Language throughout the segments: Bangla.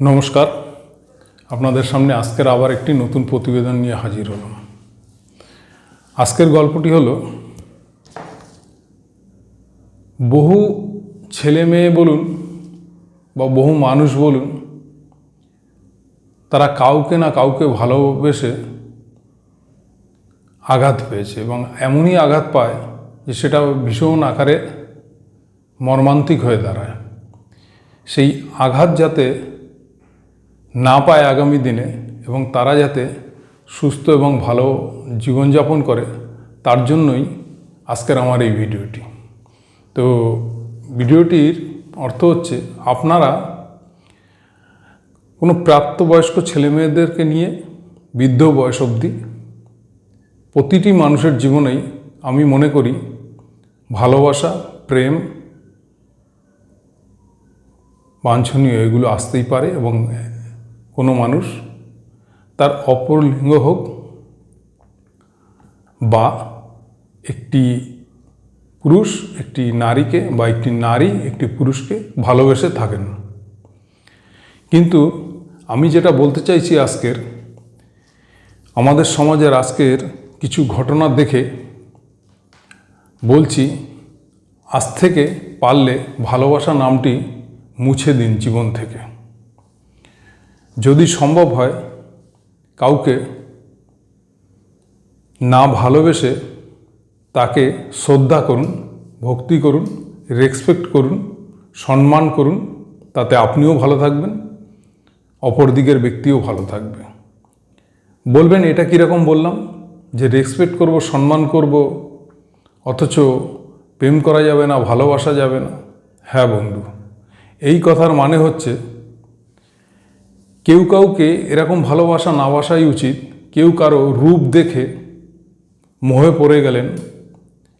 নমস্কার। আপনাদের সামনে আজকের আবার একটি নতুন প্রতিবেদন নিয়ে হাজির হলাম। আজকের গল্পটি হলো, বহু ছেলে মেয়ে বলুন বা বহু মানুষ বলুন, তারা কাউকে না কাউকে ভালোবেসে আঘাত পেয়েছে এবং এমনই আঘাত পায় যে সেটা ভীষণ আকারে মর্মান্তিক হয়ে দাঁড়ায়। সেই আঘাত যাতে না পায় আগামী দিনে এবং তারা যাতে সুস্থ এবং ভালো জীবনযাপন করে, তার জন্যই আজকের আমার এই ভিডিওটি। তো ভিডিওটির অর্থ হচ্ছে, আপনারা কোনো প্রাপ্তবয়স্ক ছেলেমেয়েদেরকে নিয়ে বৃদ্ধ বয়স অবধি প্রতিটি মানুষের জীবনেই আমি মনে করি ভালোবাসা, প্রেম, বাঞ্ছনীয় এগুলো আসতেই পারে এবং কোনো মানুষ তার অপর লিঙ্গ হোক বা একটি পুরুষ, একটি নারীকে বা একটি নারী, একটি পুরুষকে ভালোবেসে থাকেন। কিন্তু আমি যেটা বলতে চাইছি আজকের, আমাদের সমাজের আজকের কিছু ঘটনা দেখে বলছি, আজ থেকে পারলে ভালোবাসা নামটি মুছে দিন জীবন থেকে। যদি সম্ভব হয় কাউকে না ভালোবেসে তাকে শ্রদ্ধা করুন, ভক্তি করুন রেসপেক্ট করুন, সম্মান করুন, তাতে আপনিও ভালো থাকবেন অপর দিকের ব্যক্তিও ভালো থাকবে। বলবেন, এটা কীরকম বললাম? যে রেসপেক্ট করব, সম্মান করব, অথচ প্রেম করা যাবে না, ভালোবাসা যাবে না? হ্যাঁ বন্ধু, এই কথার মানে হচ্ছে কেউ কাউকে এরকম ভালোবাসা না বাসাই উচিত। কেউ কারও রূপ দেখে মোহে পড়ে গেলেন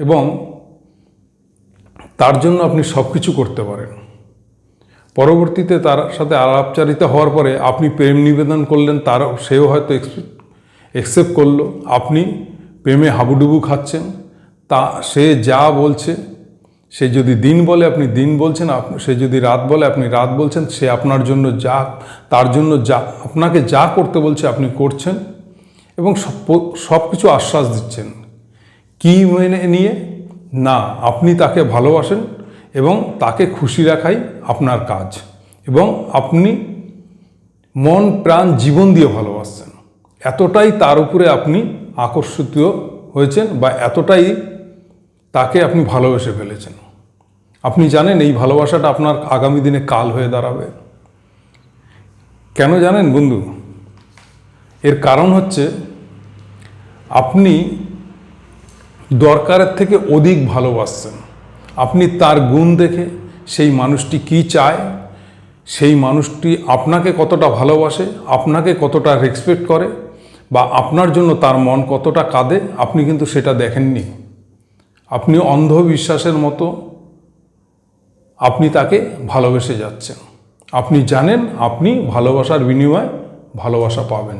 এবং তার জন্য আপনি সব কিছু করতে পারেন। পরবর্তীতে তার সাথে আলাপচারিতা হওয়ার পরে আপনি প্রেম নিবেদন করলেন, তার সেও হয়তো একসেপ্ট করল। আপনি প্রেমে হাবুডুবু খাচ্ছেন, তা সে যা বলছে সে যদি দিন বলে আপনি দিন বলছেন সে যদি রাত বলে আপনি রাত বলছেন, সে আপনার জন্য যা, তার জন্য যা, আপনাকে যা করতে বলছে আপনি করছেন এবং সব কিছু আশ্বাস দিচ্ছেন। কি মেনে নিয়ে? না, আপনি তাকে ভালোবাসেন এবং তাকে খুশি রাখাই আপনার কাজ এবং আপনি মন, প্রাণ, জীবন দিয়ে ভালোবাসছেন। এতটাই তার উপরে আপনি আকর্ষিত হয়েছেন বা এতটাই তাকে আপনি ভালোবেসে ফেলেছেন। আপনি জানেন এই ভালোবাসাটা আপনার আগামী দিনে কাল হয়ে দাঁড়াবে। কেন জানেন বন্ধু? এর কারণ হচ্ছে আপনি দরকারের থেকে অধিক ভালোবাসছেন। আপনি তার গুণ দেখে সেই মানুষটি কি চায়, সেই মানুষটি আপনাকে কতটা ভালোবাসে, আপনাকে কতটা রেসপেক্ট করে বা আপনার জন্য তার মন কতটা কাঁদে, আপনি কিন্তু সেটা দেখেননি। আপনি অন্ধবিশ্বাসের মতো আপনি তাকে ভালোবেসে যাচ্ছেন। আপনি জানেন আপনি ভালোবাসার বিনিময়ে ভালোবাসা পাবেন।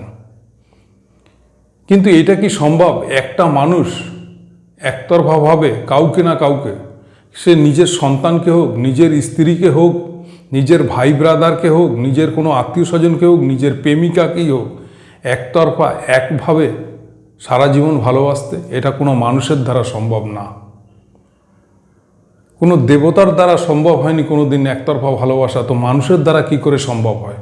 কিন্তু এটা কি সম্ভব? একটা মানুষ একতরফাভাবে কাউকে না কাউকে, সে নিজের সন্তানকে হোক, নিজের স্ত্রীকে হোক, নিজের ভাই ব্রাদারকে হোক, নিজের কোনো আত্মীয় স্বজনকে হোক, নিজের প্রেমিকাকেই হোক, একতরফা, একভাবে সারা জীবন ভালোবাসতে এটা কোনো মানুষের দ্বারা সম্ভব না। কোনো দেবতার দ্বারা সম্ভব হয়নি কোনো দিন একতরফা ভালোবাসা, তো মানুষের দ্বারা কি করে সম্ভব হয়?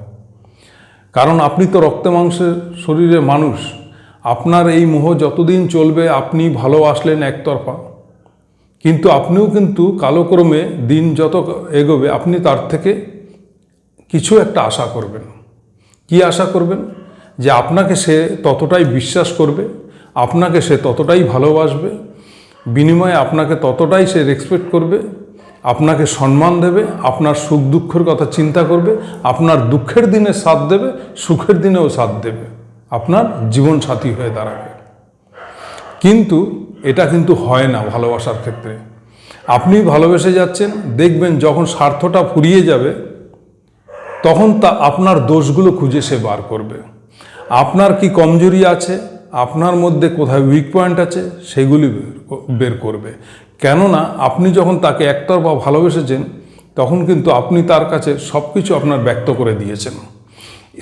কারণ আপনি তো রক্তে মাংসের শরীরে মানুষ। আপনার এই মোহ যতদিন চলবে, আপনি ভালোবাসলেন একতরফা। কিন্তু আপনিও কিন্তু কালক্রমে দিন যত এগোবে, আপনি তার থেকে কিছু একটা আশা করবেন। কি আশা করবেন? যে আপনাকে সে ততটাই বিশ্বাস করবে, আপনাকে সে ততটাই ভালোবাসবে বিনিময়ে আপনাকে ততটাই সে রেসপেক্ট করবে, আপনাকে সম্মান দেবে, আপনার সুখ দুঃখের কথা চিন্তা করবে, আপনার দুঃখের দিনে সাথ দেবে, সুখের দিনেও সাথ দেবে। আপনার জীবন সাথী হয়ে দাঁড়াবে। কিন্তু এটা কিন্তু হয় না ভালোবাসার ক্ষেত্রে। আপনি ভালোবেসে যাচ্ছেন, দেখবেন যখন স্বার্থটা ফুরিয়ে যাবে, তখন তা আপনার দোষগুলো খুঁজে সে বার করবে। আপনার কি কমজোরি আছে? আপনার মধ্যে কোথায় উইক পয়েন্ট আছে, সেগুলি বের করবে। কেননা, আপনি যখন তাকে একটার বা ভালোবেসেছেন, তখন কিন্তু আপনি তার কাছে সব কিছু আপনার ব্যক্ত করে দিয়েছেন।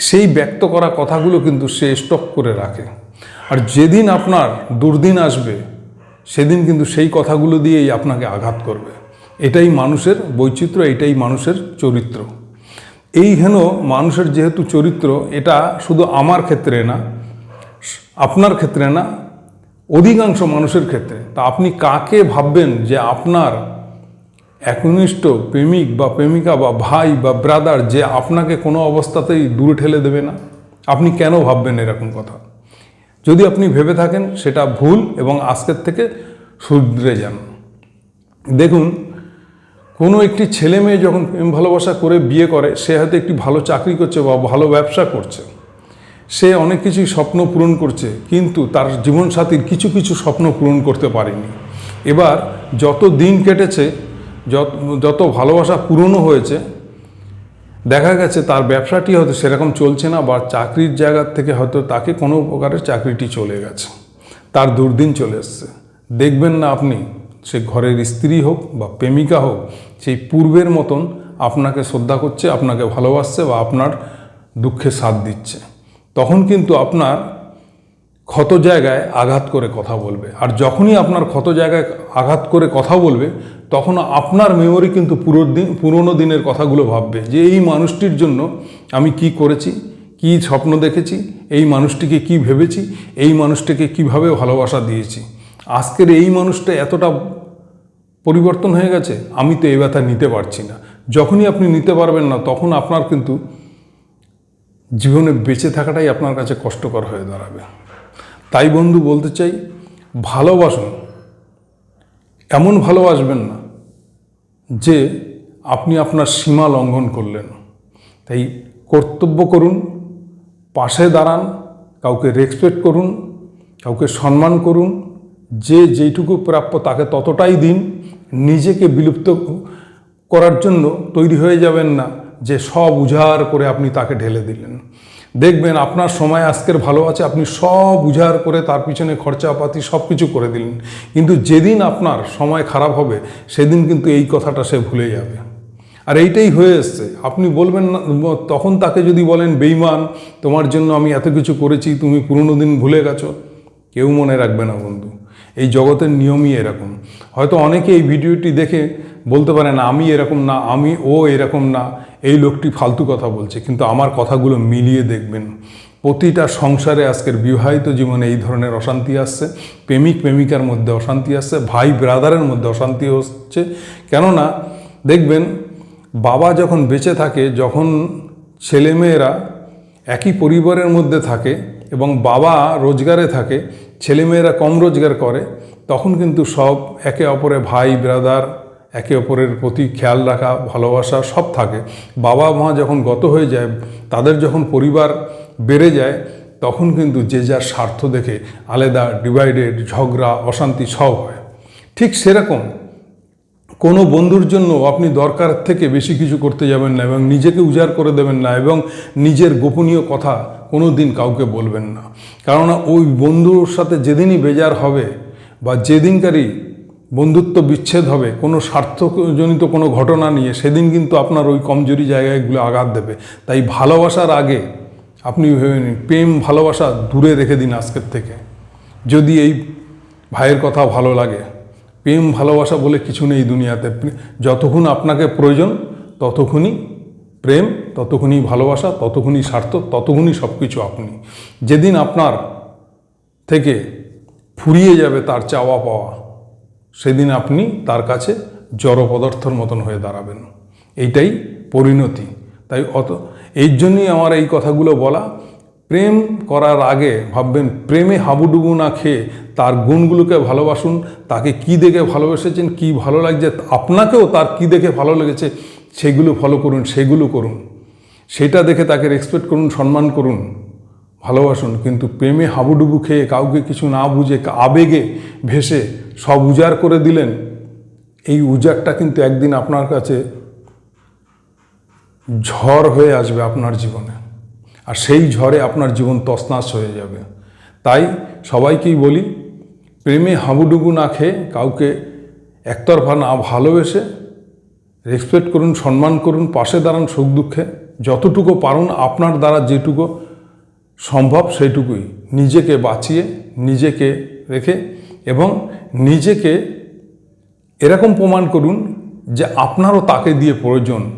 সেই ব্যক্ত করা কথাগুলো কিন্তু সে স্টক করে রাখে। আর যেদিন আপনার দুর্দিন আসবে, সেদিন কিন্তু সেই কথাগুলো দিয়েই আপনাকে আঘাত করবে। এটাই মানুষের বৈচিত্র্য, এটাই মানুষের চরিত্র। এই হেন মানুষের যেহেতু চরিত্র, এটা শুধু আমার ক্ষেত্রে না আপনার ক্ষেত্রে না, অধিকাংশ মানুষের ক্ষেত্রে। তা আপনি কাকে ভাববেন যে আপনার একনিষ্ঠ প্রেমিক বা প্রেমিকা বা ভাই বা ব্রাদার যে আপনাকে কোনো অবস্থাতেই দূরে ঠেলে দেবে না? আপনি কেন ভাববেন এরকম কথা? যদি আপনি ভেবে থাকেন, সেটা ভুল এবং আজকের থেকে শুধরে যান। দেখুন, কোনো একটি ছেলে মেয়ে যখন প্রেম ভালোবাসা করে বিয়ে করে, সে হয়তো একটি ভালো চাকরি করছে বা ভালো ব্যবসা করছে। সে অনেক কিছুই স্বপ্ন পূরণ করছে, কিন্তু তার জীবনসাথীর কিছু কিছু স্বপ্ন পূরণ করতে পারেনি। এবার যত দিন কেটেছে, যত যত ভালোবাসা পুরনো হয়েছে, দেখা গেছে তার ব্যবসাটি হয়তো সেরকম চলছে না বা চাকরির জায়গা থেকে হয়তো তাকে কোনো প্রকারের চাকরিটি চলে গেছে। তার দুর্দিন চলে এসছে। দেখবেন না আপনি, সে ঘরের স্ত্রী হোক বা প্রেমিকা হোক, সেই পূর্বের মতন আপনাকে শ্রদ্ধা করছে, আপনাকে ভালোবাসছে বা আপনার দুঃখে সাথ দিচ্ছে। তখন কিন্তু আপনার ক্ষত জায়গায় আঘাত করে কথা বলবে। আর যখনই আপনার ক্ষত জায়গায় আঘাত করে কথা বলবে, তখন আপনার মেমোরি কিন্তু পুরো দিন, পুরনো দিনের কথাগুলো ভাববে যে, এই মানুষটির জন্য আমি কি করেছি? কি স্বপ্ন দেখেছি? এই মানুষটিকে কি ভেবেছি? এই মানুষটিকে কীভাবে ভালোবাসা দিয়েছি? আজকের এই মানুষটা এতটা পরিবর্তন হয়ে গেছে, আমি তো এই ব্যথা নিতে পারছি না। যখনই আপনি নিতে পারবেন না, তখন আপনার কিন্তু জীবনে বেঁচে থাকাটাই আপনার কাছে কষ্টকর হয়ে দাঁড়াবে। তাই বন্ধু, বলতে চাই, ভালোবাসুন। এমন ভালোবাসবেন না যে আপনি আপনার সীমা লঙ্ঘন করলেন। তাই কর্তব্য করুন, পাশে দাঁড়ান, কাউকে রেসপেক্ট করুন, কাউকে সম্মান করুন, যে যেইটুকু প্রাপ্য তাকে ততটাই দিন, নিজেকে বিলুপ্ত করার জন্য তৈরি হয়ে যাবেন না। যে সব উজাড় করে আপনি তাকে ঢেলে দিলেন। দেখবেন আপনার সময় আজকের ভালো আছে, আপনি সব উজাড় করে তার পিছনে খরচাপাতি সব কিছু করে দিলেন। কিন্তু যেদিন আপনার সময় খারাপ হবে, সেদিন কিন্তু এই কথাটা সে ভুলে যাবে। আর এইটাই হয়ে এসছে। আপনি বলবেন না, তখন তাকে যদি বলেন বেইমান তোমার জন্য আমি এত কিছু করেছি, তুমি পুরনো দিন ভুলে গেছো। কেউ মনে রাখবে না বন্ধু। এই জগতের নিয়মই এরকম। হয়তো অনেকে এই ভিডিওটি দেখে বলতে পারে, না, আমি এরকম না, আমি, ও এরকম না। এই লোকটি ফালতু কথা বলছে, কিন্তু আমার কথাগুলো মিলিয়ে দেখবেন। প্রতিটা সংসারে আজকের বিবাহিত জীবনে এই ধরনের অশান্তি আসছে। প্রেমিক, প্রেমিকার মধ্যে অশান্তি আসছে, ভাই, ব্রাদারের মধ্যে অশান্তি হচ্ছে। কেননা, দেখবেন, বাবা যখন বেঁচে থাকে, যখন ছেলেমেয়েরা একই পরিবারের মধ্যে থাকে এবং বাবা রোজগারে থাকে ছেলেমেয়েরা কম রোজগার করে, তখন কিন্তু সব একে অপরে ভাই, ব্রাদার, একে অপরের প্রতি খেয়াল রাখা, ভালোবাসা সব থাকে। বাবা মা যখন গত হয়ে যায়, তাদের যখন পরিবার বেড়ে যায়, তখন কিন্তু যে যার স্বার্থ দেখে আলাদা ডিভাইডেড ঝগড়া, অশান্তি সব হয়। ঠিক সেরকম কোনো বন্ধুর জন্য আপনি দরকার থেকে বেশি কিছু করতে যাবেন না এবং নিজেকে উজাড় করে দেবেন না এবং নিজের গোপনীয় কথা কোনো দিন কাউকে বলবেন না। কারণ ওই বন্ধুর সাথে যেদিনই বেজার হবে বা যেদিনকারই বন্ধুত্ব বিচ্ছেদ হবে, কোনো স্বার্থজনিত কোনো ঘটনা নিয়ে সেদিন কিন্তু আপনার ওই কমজোরি জায়গাগুলো আঘাত দেবে। তাই ভালোবাসার আগে আপনি ভেবে নিন, প্রেম, ভালোবাসা দূরে রেখে দিন আজকের থেকে। যদি এই ভাইয়ের কথা ভালো লাগে। প্রেম, ভালোবাসা বলে কিছু নেই দুনিয়াতে। যতক্ষণ আপনাকে প্রয়োজন, ততক্ষণই প্রেম, ততক্ষণই ভালোবাসা, ততক্ষণই স্বার্থ, ততক্ষণই সব কিছু আপনি। যেদিন আপনার থেকে ফুরিয়ে যাবে তার চাওয়া পাওয়া, সেদিন আপনি তার কাছে জড় পদার্থর মতন হয়ে দাঁড়াবেন। এইটাই পরিণতি। তাই অত এই জন্যই আমার এই কথাগুলো বলা প্রেম করার আগে ভাববেন, প্রেমে হাবুডুবু না খেয়ে তার গুণগুলোকে ভালোবাসুন, তাকে কি দেখে ভালোবেসেছেন, কি ভালো লাগছে, আপনাকেও তার কি দেখে ভালো লেগেছে, সেগুলো ফলো করুন, সেগুলো করুন। সেটা দেখে তাকে রেসপেক্ট করুন, সম্মান করুন, ভালোবাসুন। কিন্তু প্রেমে হাবুডুবু খেয়ে কাউকে কিছু না বুঝে, আবেগে ভেসে সব উজাড় করে দিলেন, এই উজাড়টা কিন্তু একদিন আপনার কাছে ঝড় হয়ে আসবে আপনার জীবনে। আর সেই ঝড়ে আপনার জীবন তছনাছ হয়ে যাবে। তাই সবাইকেই বলি, প্রেমে হাবুডুবু না খেয়ে কাউকে একতরফা না ভালোবেসে রেসপেক্ট করুন, সম্মান করুন, পাশে দাঁড়ান, সুখ দুঃখে যতটুকু পারুন আপনার দ্বারা যেটুকু সম্ভব সেইটুকুই। নিজেকে বাঁচিয়ে, নিজেকে রেখে এবং নিজেকে এরকম প্রমাণ করুন যে আপনারও তাকে দিয়ে প্রয়োজন।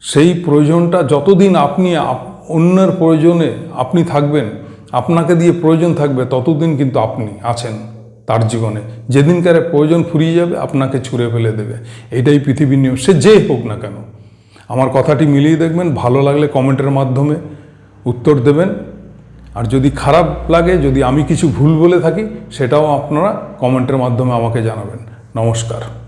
সেই প্রয়োজনটা যতদিন আপনি আপ- অন্যের প্রয়োজনে আপনি থাকবেন, আপনাকে দিয়ে প্রয়োজন থাকবে ততদিন কিন্তু আপনি আছেন তার জীবনে। যেদিনকারে প্রয়োজন ফুরিয়ে যাবে, আপনাকে ছুঁড়ে ফেলে দেবে। এটাই পৃথিবীর নিয়ম, সে যেই হোক না কেন। আমার কথাটি মিলিয়ে দেখবেন, ভালো লাগলে কমেন্টের মাধ্যমে উত্তর দেবেন। আর যদি খারাপ লাগে, যদি আমি কিছু ভুল বলে থাকি, সেটাও আপনারা কমেন্টের মাধ্যমে আমাকে জানাবেন। নমস্কার।